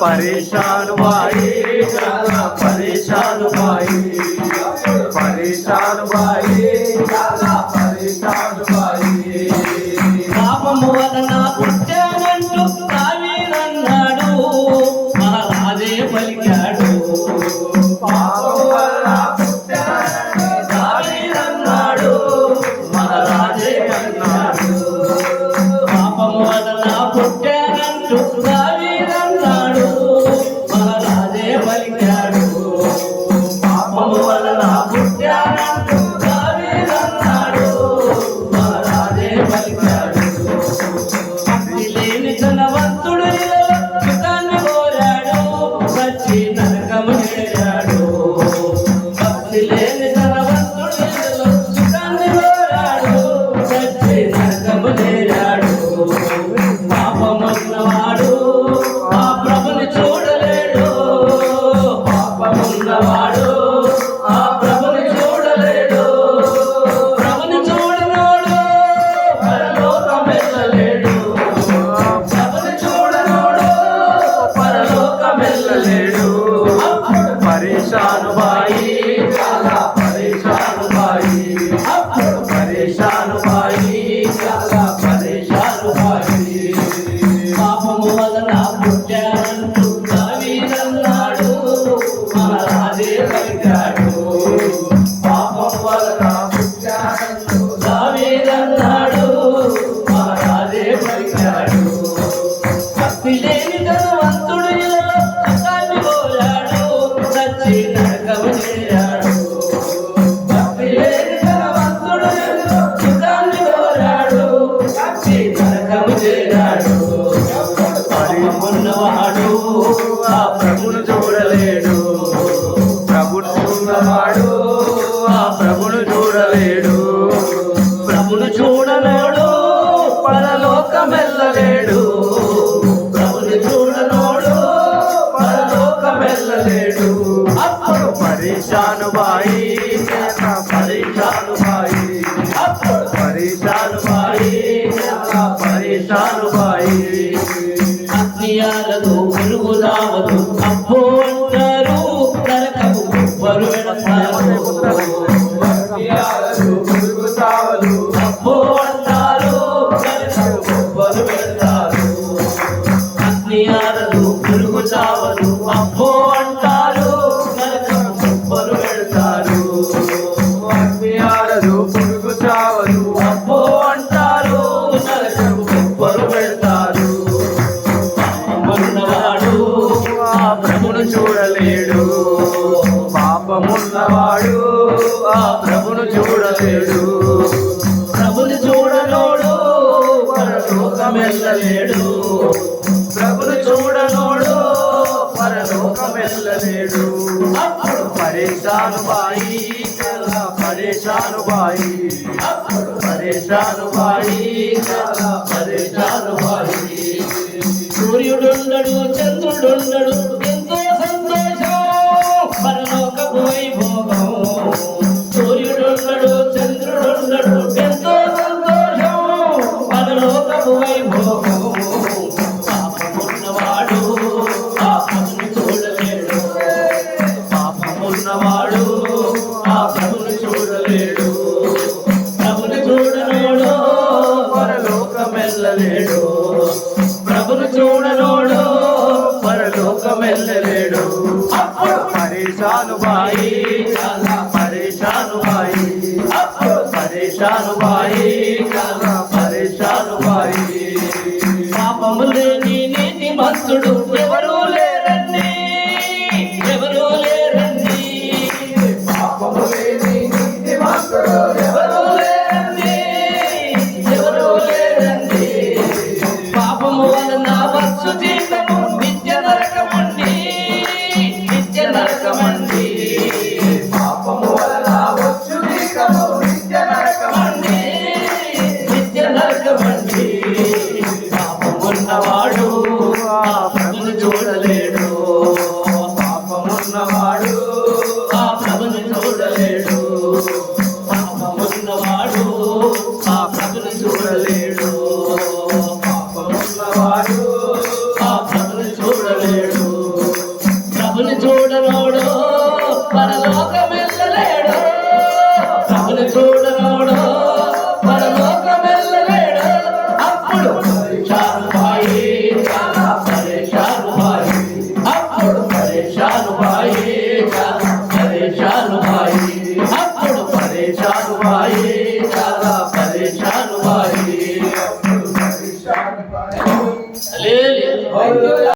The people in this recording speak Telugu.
परेशान भाई परेशान भाई परेशान भाई परेशान भाई पापम वलना Let me mi. પરેશાન ભાઈ પરેશાન ભાઈ પરેશાન ભાઈ પરેશાન ભાઈ అబ్బో పాపమున్నవాడు ఆ ప్రభును చూడలేడు. ప్రభుని చూడనోడు పరలోకమెల్లలేడు ప్రభుని చూడనోడు పరలోకమెల్లలేడు అప్పుడు పరేశాను బాయి పరేశాను బాయి అప్పుడు పరేశాను బాయి పరేశాను బాయి సూర్యుడుండడు చంద్రుడుండడు ప్రభును చూడనోడు పరలోకమెల్లలేడు. పరేషాను బాయి పరేషాను బాయి పరేషాను బాయి పరేషాను బాయి పాపములు నీ నీతి మంతుడు ఎవరు పాపమున్నవాడు పాపమును చూడలేడు. పాపమున్నవాడు పాపమును చూడలేడు. ప్రభుని చూడనోడు పరలోకం వెళ్ళలేడు.